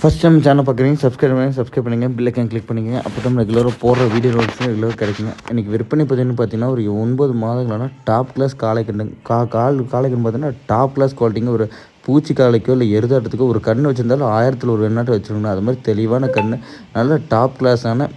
First time channel பார்க்குறீங்க subscribe பண்ணி subscribe பண்ணுங்கள் பில்லைக்கன் கிளிக் பண்ணிக்கங்க அப்போ தான் ரெகுலராக போடுற வீடியோ நோட்ஸ் ரெகுலராக கிடைக்குங்க. இன்றைக்கி விற்பனை பார்த்தீங்கன்னு பார்த்தீங்கன்னா ஒரு ஒன்பது மாதங்களான டாப் கிளாஸ் காளைக்கண்டு கா கால் காலைக்கண்டு பார்த்தீங்கன்னா டாப் கிளாஸ் குவாலிட்டிங்க ஒரு பூச்சி காளைக்கோ இல்லை எருதாட்டத்துக்கோ ஒரு கன்று வச்சுருந்தாலும் ஆயிரத்தில் ஒரு எண்ணாட்டு வச்சுருக்கணும். அது மாதிரி தெளிவான கன்று நல்ல டாப் கிளாஸான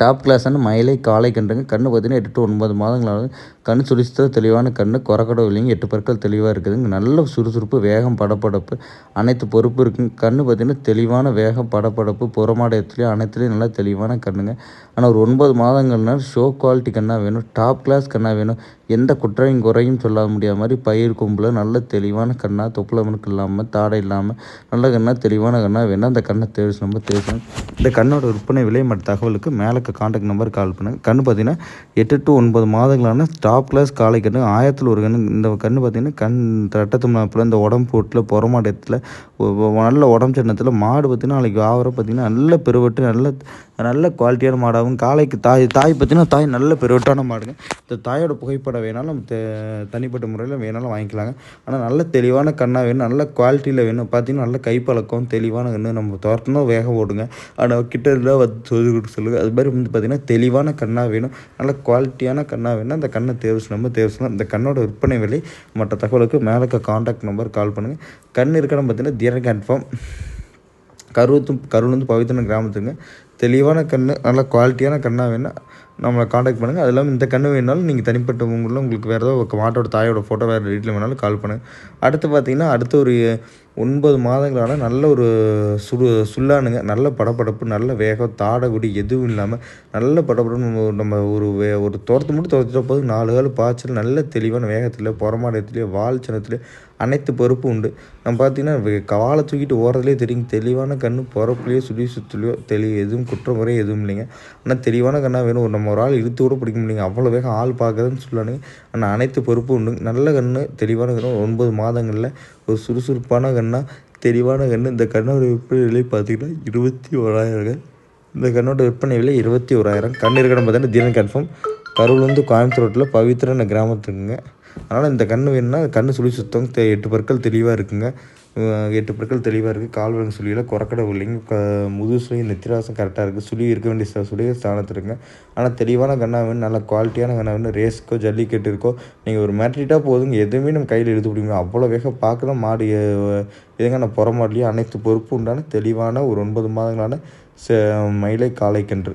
டாப் கிளாஸான மயிலை காலை கன்றுங்க. கண்ணு பார்த்தீங்கன்னா எட்டு டு ஒன்பது மாதங்களாக கண் சுழிச்சத தெளிவான கண்ணு குறக்கடை இல்லைங்க எட்டு பற்கள் தெளிவாக இருக்குதுங்க. நல்ல சுறுசுறுப்பு வேகம் படப்படப்பு அனைத்து பொறுப்பு இருக்குங்க. கண்ணு பார்த்தீங்கன்னா தெளிவான வேகம் படப்படப்பு புறமாடத்துலேயும் அனைத்துலேயும் நல்லா தெளிவான கண்ணுங்க. ஆனால் ஒரு ஒன்பது மாதங்கள்னால் ஷோ குவாலிட்டி கண்ணாக வேணும் டாப் கிளாஸ் கண்ணாக வேணும். எந்த குற்றையும் குறையும் சொல்ல முடியாத மாதிரி பயிர் கொம்பில் நல்ல தெளிவான கண்ணாக தொப்புளமனுக்கு இல்லாமல் தாடை இல்லாமல் நல்ல கண்ணாக தெளிவான கண்ணாக வேணும். அந்த கண்ணை தேர்ச்சி நம்ம தேர்ச்சணும் இந்த கண்ணோட விற்பனை விலை மற்ற தகவலுக்கு மேலே காண்டாக்ட் நம்பர் கால் பண்ணுங்கள் கண்ணு பார்த்தீங்கன்னா எட்டு டு ஒன்பது மாதங்களான டாப் கிளாஸ் காலை கண்ணு. ஆயிரத்தில் ஒரு கண்ணு. இந்த கண்ணு பார்த்தீங்கன்னா கண் தட்டத்துமாப்பில் இந்த உடம்பு போட்டில் புறமாட்டத்தில் நல்ல உடம்பு சட்டத்தில் மாடு பார்த்தீங்கன்னா நாளைக்கு ஆவரம் பார்த்தீங்கன்னா நல்ல பெருவட்டு நல்ல நல்ல குவாலிட்டியான மாடாகவும் காளைக்கு தாய் தாய் பார்த்தீங்கன்னா தாய் நல்ல பெருவட்டான மாடுங்க. இந்த தாயோட புகைப்படம் வேணாலும் நம்ம தே- தனிப்பட்ட முறையில் வேணாலும் வாங்கிக்கலாங்க. ஆனால் நல்ல தெளிவான கண்ணாக வேணும் நல்ல குவாலிட்டியில் வேணும். பார்த்தீங்கன்னா நல்ல கைப்பழக்கம் தெளிவான கண்ணு நம்ம துரத்துனா வேக ஓடுங்க ஆனால் கிட்ட இருந்தால் வந்து சொல்லி கொடுக்க சொல்லுங்கள் அது மாதிரி வந்து பார்த்திங்கன்னா தெளிவான கண்ணாக வேணும் நல்ல குவாலிட்டியான கண்ணாக வேணும் அந்த கண்ணை தேர்வு நம்ம தேர்வு செய்யலாம். இந்த கண்ணோட விற்பனை விலை மற்ற தகவலுக்கு மேலே இருக்க காண்டாக்ட் நம்பர் கால் பண்ணுங்கள் கண் இருக்கணும் பார்த்தீங்கன்னா தியர் கன்ஃபார்ம் கருவத்தும் கருவிலேருந்து பவித்திரன் கிராமத்துங்க தெளிவான கண் நல்ல குவாலிட்டியான கண்ணாக வேணும் நம்மளை காண்டாக்ட் பண்ணுங்கள் அது இல்லாமல் இந்த கண்ணு வேணாலும் நீங்கள் தனிப்பட்ட உங்களில் உங்களுக்கு வேறு ஏதாவது மாட்டோட தாயோட ஃபோட்டோ வேறு டீட்டெயில் வேணாலும் கால் பண்ணுங்கள் அடுத்து பார்த்தீங்கன்னா அடுத்த ஒரு ஒன்பது மாதங்களான நல்ல ஒரு சுடு சுல்லானுங்க. நல்ல படபடப்பு நல்ல வேகம் தாடகுடி எதுவும் இல்லாமல் நல்ல படபடப்பு நம்ம நம்ம ஒரு வே ஒரு துரத்து மட்டும் துரத்துட்ட போது நாலு கால் பாய்ச்சல் நல்ல தெளிவான வேகத்தில் புறமாடத்துலேயே வால் சின்னத்துலேயே அனைத்து பொறுப்பும் உண்டு. நம்ம பார்த்தீங்கன்னா கவாலை காலை தூக்கிட்டு ஓரத்துலேயே தெரியும். தெளிவான கண்ணு பிறப்புலையோ சுழி சுற்றுலையோ தெளி எதுவும் குற்றமுறை எதுவும் இல்லைங்க. ஆனால் தெளிவான கண்ணாக வேணும். ஒரு நம்ம ஒரு ஆள் இழுத்து கூட பிடிக்க முடியுங்க அவ்வளோ வேகம் ஆள் பார்க்குறதுன்னு சொல்லானுங்க ஆனால் அனைத்து பொறுப்பும் உண்டு. நல்ல கண்ணு தெளிவான கண்ணு. ஒன்பது மாதங்களில் ஒரு சுறுசுறுப்பான கண்ணாக தெளிவான கண்ணு. இந்த கண்ணோட விற்பனை விலை பார்த்தீங்கன்னா இருபத்தி ஓராயிரம் இந்த கண்ணோட விற்பனை விலை இருபத்தி ஓராயிரம். கண்ணு இருக்கணும் பார்த்தீங்கன்னா தினம் கன்ஃபார்ம் கரூர்லேருந்து கோயம்புத்தூர் ரோட்டில் பவித்ரன் கிராமத்துக்குங்க. அதனால் இந்த கண் வேணும்னா கண் சுழி சுத்தம் தெ எட்டு பற்கள் தெளிவாக இருக்குங்க. எட்டு பற்கள் தெளிவாக இருக்குது கால் வலங்கு சுழியில் குறக்கடை இல்லைங்க க முது சுழி நெத்திராசம் கரெக்டாக இருக்குது சுழி இருக்க வேண்டிய சுழிய ஸ்தானத்தில் இருக்குங்க ஆனால் தெளிவான கண்ணா வேணும் நல்ல குவாலிட்டியான கண்ணா வேணும். ரேஸ்க்கோ ஜல்லிக்கட்டு இருக்கோ நீங்கள் ஒரு மேட்ரிட்டாக போதுங்க. எதுவுமே நம்ம கையில் எடுத்து பிடிக்கும் அவ்வளோ வேகம் பார்க்க தான் மாடு அஹ், இதுங்க நான் புறமாடலையும் அனைத்து பொறுப்பு உண்டான தெளிவான ஒரு ஒன்பது மாதங்களான ச மயிலை காலைக்கன்று